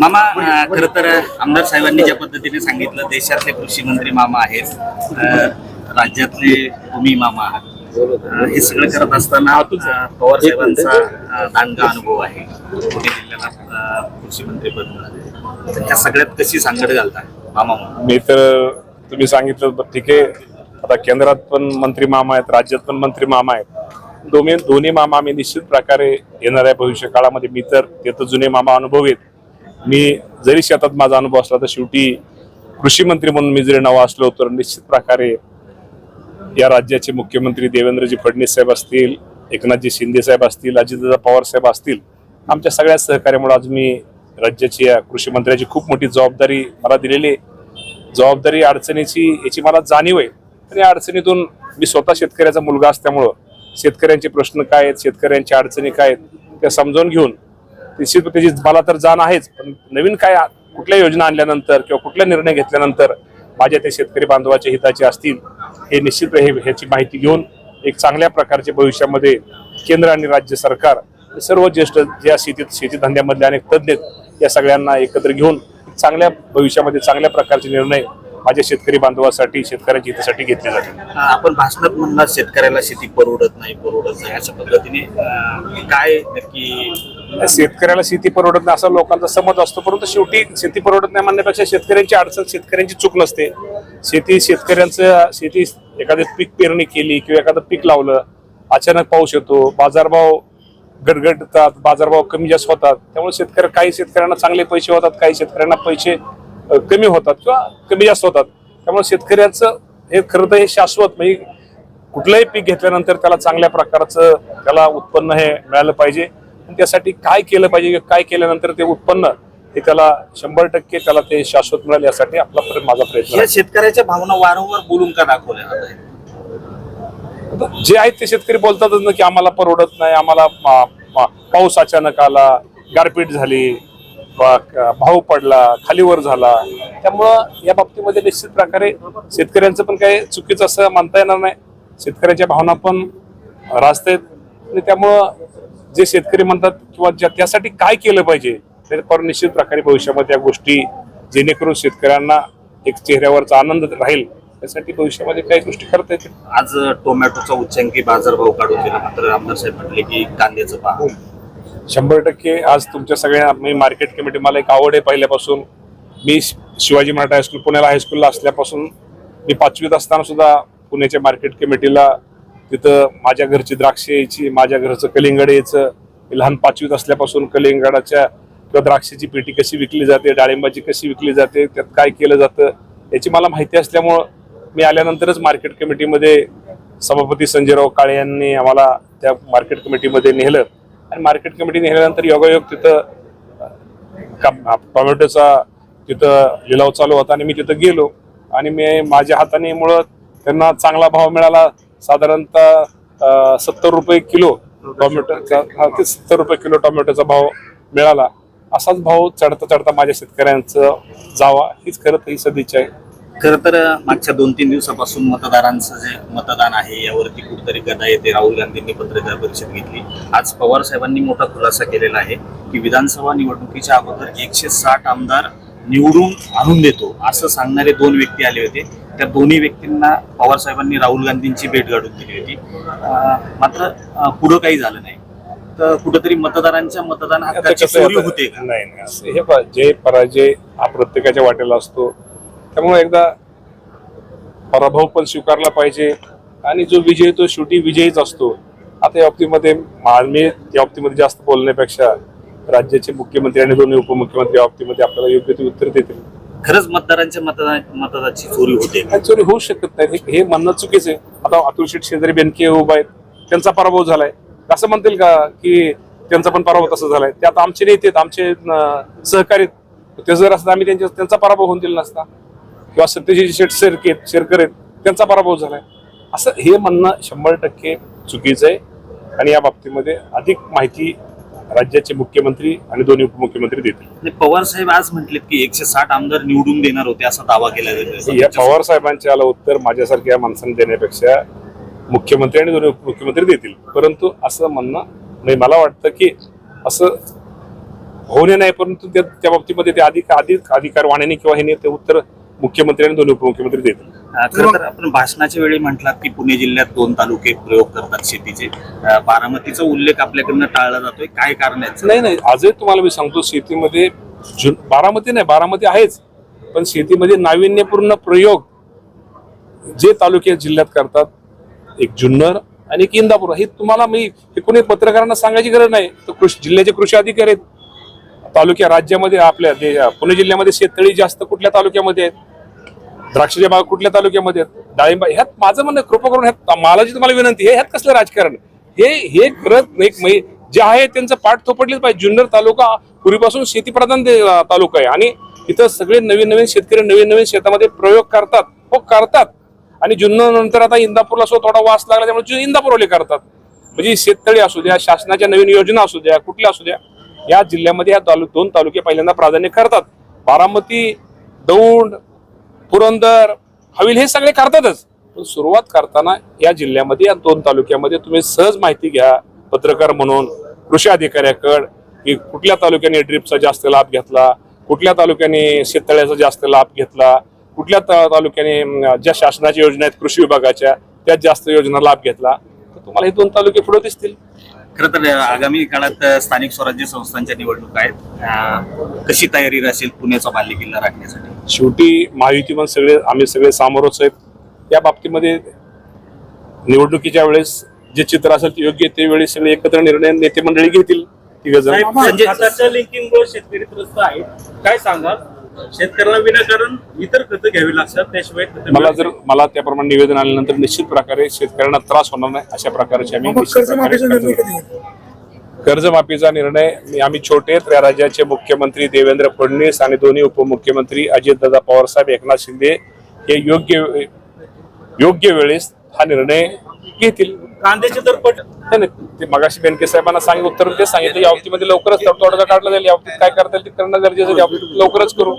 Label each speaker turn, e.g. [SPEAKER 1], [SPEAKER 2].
[SPEAKER 1] मामा खर खरं तर आमदार साहेबांनी ज्या पद्धतीने सांगितलं देशातले कृषी मंत्री मामा आहेत राज्यातले तुम्ही मामा आहात. हे सगळं करत असताना पवार साहेबांचा दांडगा अनुभव आहे. पुणे जिल्ह्याला कृषी मंत्री पद मिळाले. सगळ्यात कशी सांगड घालता मामा
[SPEAKER 2] मी तर तुम्ही सांगितलं तर ठीक आहे. आता केंद्रात पण मंत्री मामा आहेत राज्यात पण मंत्री मामा आहेत. दोन्ही दोन्ही मामा आम्ही निश्चित प्रकारे येणाऱ्या भविष्य काळामध्ये मी तर ते तर जुने मामा अनुभव आहेत. मी जरी शेतात माझा अनुभव असला तर शेवटी कृषी मंत्री म्हणून मी जरी नाव असलो तर निश्चित प्रकारे या राज्याचे मुख्यमंत्री देवेंद्रजी फडणवीस साहेब असतील एकनाथजी शिंदे साहेब असतील अजितदादा पवार साहेब असतील आमच्या सगळ्या सहकार्यामुळे आज मी राज्याची या कृषी मंत्र्याची खूप मोठी जबाबदारी मला दिलेली आहे. जबाबदारी अडचणीची याची मला जाणीव आहे. आणि या अडचणीतून मी स्वतः शेतकऱ्याचा मुलगा असल्यामुळं शेतकऱ्यांचे प्रश्न काय आहेत शेतकऱ्यांच्या अडचणी काय आहेत त्या समजावून घेऊन निश्चित त्याची मला तर जाण आहेच पण नवीन काय कुठल्या योजना आणल्यानंतर किंवा कुठला निर्णय घेतल्यानंतर माझ्या त्या शेतकरी बांधवाच्या हिताचे असतील हे निश्चित हे ह्याची माहिती घेऊन एक चांगल्या प्रकारचे भविष्यामध्ये केंद्र आणि राज्य सरकार सर्व ज्येष्ठ ज्या शेतीत शेती धंद्यामधले अनेक तज्ज्ञ आहेत या सगळ्यांना एकत्र घेऊन चांगल्या भविष्यामध्ये चांगल्या प्रकारचे निर्णय माझ्या शेतकरी बांधवासाठी शेतकऱ्यांच्या हितासाठी घेतले जातील
[SPEAKER 1] अं, आपण भाषणात म्हणला शेतकऱ्याला शेती परवडत नाही परवडत नाही अशा पद्धतीने अं, काय नक्की?
[SPEAKER 2] शेतकऱ्याला शेती परवडत नाही असा लोकांचा समज असतो परंतु शेवटी शेती परवडत नाही म्हणण्यापेक्षा शेतकऱ्यांची अडचण शेतकऱ्यांची चूक नसते शेती शेतकऱ्यांचं शेती एखादं पीक पेरणी केली किंवा एखादं पीक लावलं अचानक पाऊस येतो बाजारभाव गडगडतात बाजारभाव कमी जास्त होतात त्यामुळे शेतकरी काही शेतकऱ्यांना चांगले पैसे होतात काही शेतकऱ्यांना पैसे कमी होतात किंवा कमी जास्त होतात. त्यामुळे शेतकऱ्याचं हे खरं तर हे शाश्वत म्हणजे कुठलंही पीक घेतल्यानंतर त्याला चांगल्या प्रकारचं त्याला उत्पन्न हे मिळालं पाहिजे. आणि त्यासाठी काय केलं पाहिजे काय केल्यानंतर ते उत्पन्न हे त्याला शंभर टक्के त्याला ते शाश्वत मिळेल यासाठी आपला माझा प्रयत्न.
[SPEAKER 1] शेतकऱ्याच्या भावना वारंवार बोलून का दाखवल्या
[SPEAKER 2] जे आहेत ते शेतकरी बोलतातच ना की आम्हाला परवडत नाही आम्हाला पाऊस अचानक आला गारपीट झाली भाव पडला खालीवर झाला. त्यामुळं या बाबतीमध्ये निश्चित प्रकारे शेतकऱ्यांचं पण काही चुकीचं असं मानता येणार नाही. शेतकऱ्याच्या भावना पण रास्त आहेत. आणि त्यामुळं जे शेतकरी म्हणतात किंवा ज्या त्यासाठी काय केलं पाहिजे त्यावर निश्चित प्रकारे भविष्यामध्ये या गोष्टी जेणेकरून शेतकऱ्यांना एक चेहऱ्यावरचा आनंद राहील. त्यासाठी भविष्यामध्ये काही गोष्टी करता येतील.
[SPEAKER 1] आज टोमॅटोचा उच्चांकी बाजारभाव काढून दिला. मात्र आमदार साहेब म्हटले की कांद्याचं भाव
[SPEAKER 2] शंभर टक्के आज तुमच्या सगळ्या मी मार्केट कमिटी मला एक आवड आहे पहिल्यापासून. मी शि- शिवाजी मराठा हायस्कूल पुण्याला हायस्कूलला असल्यापासून मी पाचवीत असताना सुद्धा पुण्याच्या मार्केट कमिटीला तिथं माझ्या घरची द्राक्ष यायची माझ्या घरचं कलिंगड यायचं. मी लहान पाचवीत असल्यापासून कलिंगडाच्या किंवा द्राक्षाची पेटी कशी विकली जाते डाळिंबाची कशी विकली जाते त्यात काय केलं जातं याची मला माहिती असल्यामुळं मी आल्यानंतरच मार्केट कमिटीमध्ये सभापती संजयराव काळे यांनी आम्हाला त्या मार्केट कमिटीमध्ये नेलं. आणि मार्केट कमिटी नेल्यानंतर योगायोग तिथं का- टोमॅटोचा तिथं लिलाव चालू होता आणि मी तिथं गेलो. आणि मी माझ्या हाताने मुळं त्यांना चांगला भाव मिळाला. साधारणतः सत्तर रुपये किलो टोमॅटोचा हा ते सत्तर रुपये किलो टोमॅटोचा भाव मिळाला. असाच भाव चढता चढता माझ्या शेतकऱ्यांचं जावा हीच खरं तर ही सदिच्छा आहे.
[SPEAKER 1] खर तर मागच्या दोन तीन दिवसापासून मतदारांचं जे मतदान आहे यावरती कुठेतरी गदा येते. राहुल गांधींनी पत्रकार परिषद घेतली. आज पवार साहेबांनी मोठा खुलासा केलेला आहे की विधानसभा निवडणुकीच्या अगोदर एकशे साठ आमदार निवडून आणून देतो असं सांगणारे दोन व्यक्ती आले होते. त्या दोन्ही व्यक्तींना पवार साहेबांनी राहुल गांधींची भेट गाठून दिली होती. मात्र पुढं काही झालं नाही. तर कुठेतरी मतदारांच्या मतदान हक्काची होते
[SPEAKER 2] नाही हे जय पराजय हा प्रत्येकाच्या वाटेला असतो. त्यामुळे एकदा पराभव पण स्वीकारला पाहिजे. आणि जो विजय तो शेवटी विजयीच असतो. आता या बाबतीमध्ये मा- मी या बाबतीमध्ये जास्त बोलण्यापेक्षा राज्याचे मुख्यमंत्री आणि दोन्ही उपमुख्यमंत्री या बाबतीमध्ये आपल्याला योग्य ते उत्तर देतील.
[SPEAKER 1] खरंच मतदारांच्या मतदान मतदाची चोरी होते.
[SPEAKER 2] ऍक्च्युअली होऊ शकत नाही. हे- म्हणणं चुकीचं आहे. आता अतुल शेठ शेजारी बेनके उभा आहेत. त्यांचा पराभव झालाय. असं म्हणतील का की त्यांचा पण पराभव तसा झालाय? ते आता आमचे नेते आहेत, आमचे सहकारी. ते जर असतं आम्ही त्यांच्या त्यांचा पराभव होऊन दिला नसता. किंवा सत्यजित शेठ शेरके शेरकर आहेत त्यांचा पराभव झालाय. असं हे म्हणणं शंभर टक्के चुकीचं आहे. आणि या बाबतीमध्ये अधिक माहिती राज्याचे मुख्यमंत्री आणि दोन्ही उपमुख्यमंत्री देतील.
[SPEAKER 1] आणि पवार साहेब आज म्हटलेत की एकशे साठ आमदार निवडून देणार होते असा दावा केला जातो
[SPEAKER 2] या पवार साहेबांच्या याला उत्तर माझ्यासारख्या माणसाने देण्यापेक्षा मुख्यमंत्री आणि दोन्ही उपमुख्यमंत्री देतील. परंतु असं म्हणणं नाही मला वाटतं की असं होणे नाही परंतु त्या त्या बाबतीमध्ये ते अधिक अधिक अधिकार वाण्याने किंवा हे ते उत्तर मुख्यमंत्री आणि दोन्ही उपमुख्यमंत्री देतील
[SPEAKER 1] अ, खरं तर आपण भाषणाच्या वेळी म्हटलात की पुणे जिल्ह्यात दोन तालुके प्रयोग करतात शेतीचे. बारामतीचा उल्लेख आपल्याकडनं टाळला जातोय. काय कारण आहे?
[SPEAKER 2] नाही नाही. आजही तुम्हाला मी सांगतो शेतीमध्ये जु- बारामती नाही बारामती आहेच. पण शेतीमध्ये नाविन्यपूर्ण प्रयोग जे तालुके जिल्ह्यात करतात एक जुन्नर आणि एक इंदापूर. हे तुम्हाला मी हे कोणी पत्रकारांना सांगायची गरज नाही. तर कृषी जिल्ह्याचे कृषी अधिकारी आहेत. तालुक्या राज्यामध्ये आपल्या दे- पुणे जिल्ह्यामध्ये शेततळी जास्त कुठल्या तालुक्यामध्ये आहेत? द्राक्षाच्या बाग कुठल्या तालुक्यामध्ये आहेत? डाळिंबा ह्यात माझं म्हणणं कृपा करून ह्यात मालाची तुम्हाला विनंती आहे ह्यात कसलं राजकारण? हे हे करत एक जे आहे त्यांचं पाठ थोपडलेच पाहिजे. जुन्नर तालुका पूर्वीपासून शेतीप्रधान तालुका आहे. आणि इथं सगळे नवीन नवीन शेतकरी नवीन नवीन शेतामध्ये प्रयोग करतात. हो करतात. आणि जुन्नर नंतर आता इंदापूरला सुद्धा थोडा वास लागला त्यामुळे जु- इंदापूरवाले करतात. म्हणजे शेततळी असू द्या शासनाच्या नवीन योजना असू द्या कुठल्या असू द्या. या जिल्ह्यामध्ये या तालु दोन तालुके पहिल्यांदा प्राधान्य करतात. बारामती दौंड पुरंदर हवील हे सगळे करतातच. पण सुरुवात करताना या जिल्ह्यामध्ये या दोन तालुक्यामध्ये तुम्ही सहज माहिती घ्या. पत्रकार म्हणून कृषी अधिकाऱ्याकड की कुठल्या तालुक्याने ड्रिपचा जास्त लाभ घेतला कुठल्या तालुक्याने शेततळ्याचा जास्त लाभ घेतला कुठल्या तालुक्याने ज्या शासनाच्या योजना आहेत कृषी विभागाच्या त्यात जास्त योजना लाभ घेतला. तर तुम्हाला हे दोन तालुके पुढे दिसतील.
[SPEAKER 1] खरं तर आगामी काळात स्थानिक स्वराज्य संस्थांच्या निवडणुका आहेत. कशी तयारी असेल पुण्याचा बालेकिल्ला राखण्यासाठी?
[SPEAKER 2] शेवटी महायुती पण सगळे आम्ही सगळे सामोरच आहेत. या बाबतीमध्ये निवडणुकीच्या वेळेस जे चित्र असेल ते योग्य ते वेळी सगळे एकत्र निर्णय नेते मंडळी घेतील तिघ जण.
[SPEAKER 3] लिंकिंगमुळे शेतकरी त्रस्त आहेत. काय सांगाल? शेतकऱ्यांना विनाकारण इतर खतं घ्यावी लागतात त्याशिवाय खतं
[SPEAKER 2] मला जर मला त्याप्रमाणे निवेदन आल्यानंतर निश्चित प्रकारे शेतकऱ्यांना त्रास होणार नाही अशा प्रकारचे आम्ही
[SPEAKER 4] मग
[SPEAKER 2] निश्चित प्रकारे
[SPEAKER 4] कर्जमाफीचा निर्णय
[SPEAKER 2] कर्ज-
[SPEAKER 4] कधी घेतला?
[SPEAKER 2] कर्जमाफीचा निर्णय मी- आम्ही छोटे आहेत या राज्याचे मुख्यमंत्री देवेंद्र फडणवीस आणि दोन्ही उपमुख्यमंत्री अजितदादा पवार साहेब एकनाथ शिंदे हे योग्य योग्य वेळेस हा निर्णय घेतील.
[SPEAKER 3] कांद्याचे दर पट
[SPEAKER 2] नाही ते मगाशी बेनके साहेबांना सांगितलं उत्तर ते सांगितलं या बाबतीमध्ये लवकरच तोडगा काढला जाईल या बाबतीत काय करता येईल ते करणं गरजेचं या बाबतीत लवकरच करू.